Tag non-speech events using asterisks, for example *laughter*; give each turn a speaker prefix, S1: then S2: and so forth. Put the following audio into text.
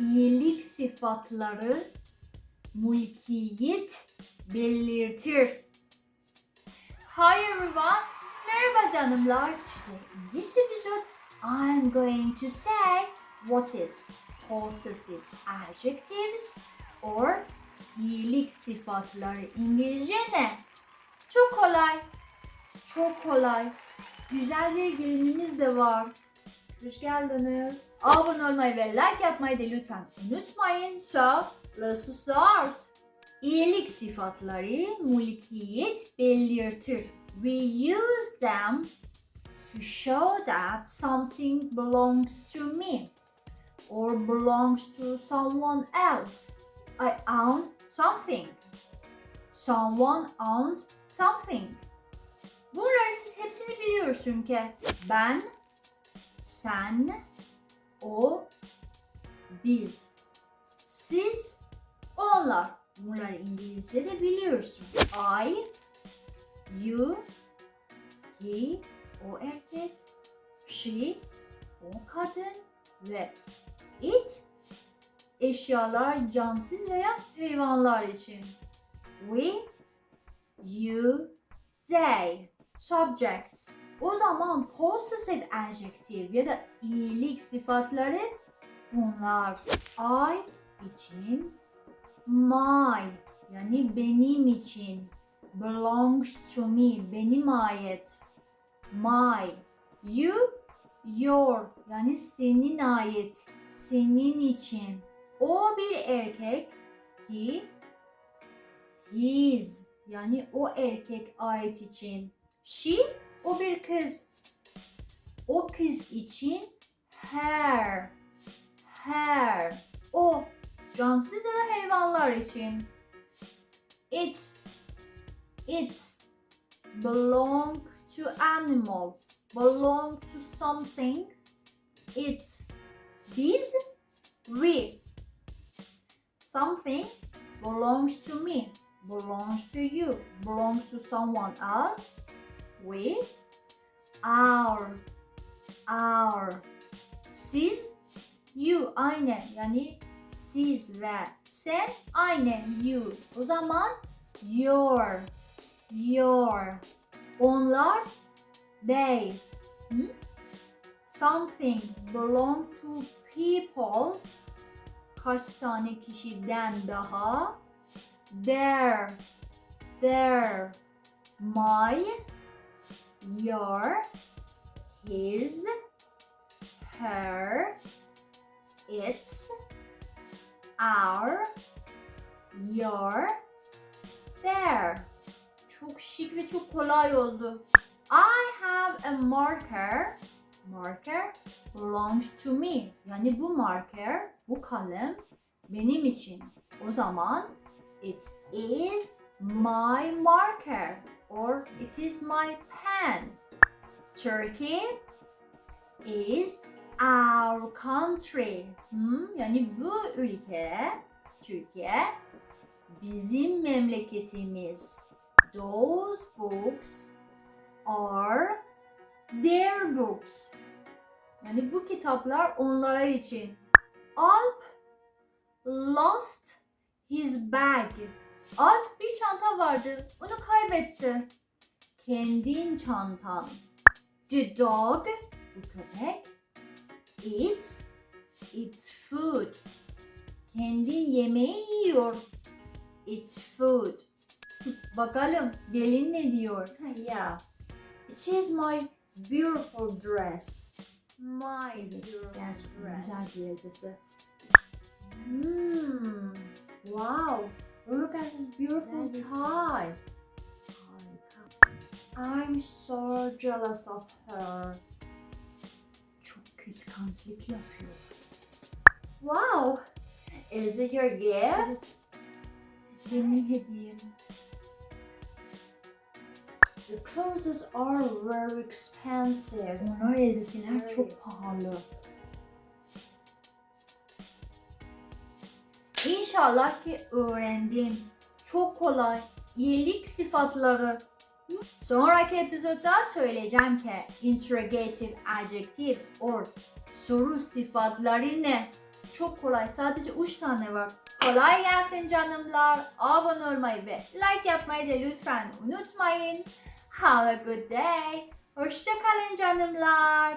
S1: iyilik sıfatları mülkiyet belirtir. Hi everyone. Merhaba canımlar. Today in this episode I'm going to say what is possessive adjectives or iyilik sıfatları İngilizce ne? Çok kolay. Çok kolay. Güzel bir gelinimiz de var. Hoş geldiniz. Abone olmayı ve like yapmayı da lütfen unutmayın. So, let's start. İyilik sıfatları mülkiyet belirtir. We use them to show that something belongs to me or belongs to someone else. I own something. Someone owns something. Bunları siz hepsini biliyorsun ki ben, sen, o, biz, siz, onlar. Bunları İngilizce'de biliyorsun. I, you, he, o erkek, she, o kadın ve it, eşyalar, cansız veya hayvanlar için. We, you, they, subjects. O zaman possessive adjective ya da iyilik sıfatları bunlar. I için, my yani benim için, belongs to me benim ait, my, you, your yani senin ait, senin için. O bir erkek, he, his yani o erkek ait için. She o bir kız. O kız için her. Her. O cansız ya da hayvanlar için. It's it's belong to animal. Belong to something. It's biz we. Something belongs to me belongs to you, belongs to someone else. We, our, our. Siz, you aynı yani siz ve sen aynı you. O zaman your, your. Onlar, they. Hı? Something belong to people. Kaç tane kişiden daha? their, their, my, your, his, her, its, our, your, their. Çok şık ve çok kolay oldu. I have a marker. Marker belongs to me. Yani bu marker, bu kalem benim için. O zaman It is my marker or it is my pen. Turkey is our country. Hmm, yani bu ülke, Türkiye bizim memleketimiz. Those books are their books. Yani bu kitaplar onlara için. Alp lost his bag. Alp bir çanta vardı. Onu kaybetti. Kendin çantan. The dog, bu köpek, eats its food. Kendin yemeği yiyor. Its food. *laughs* Bakalım gelin ne diyor? Ya. It is my beautiful dress. My beautiful dress. Güzel bir elbise. Hmm. Wow. Oh, look at his beautiful tie. I'm so jealous of her. Çok kıskançlık yapıyor. Wow. Is it your gift? Benim hediyem. The clothes are very expensive. Onlar elbiseler çok pahalı. İnşallah ki öğrendin. Çok kolay. İyilik sıfatları. Sonraki epizodda söyleyeceğim ki interrogative adjectives or soru sıfatları ne? çok kolay. Sadece 3 tane var. Kolay gelsin canımlar. Abone olmayı ve like yapmayı da lütfen unutmayın. Have a good day. Hoşçakalın canımlar.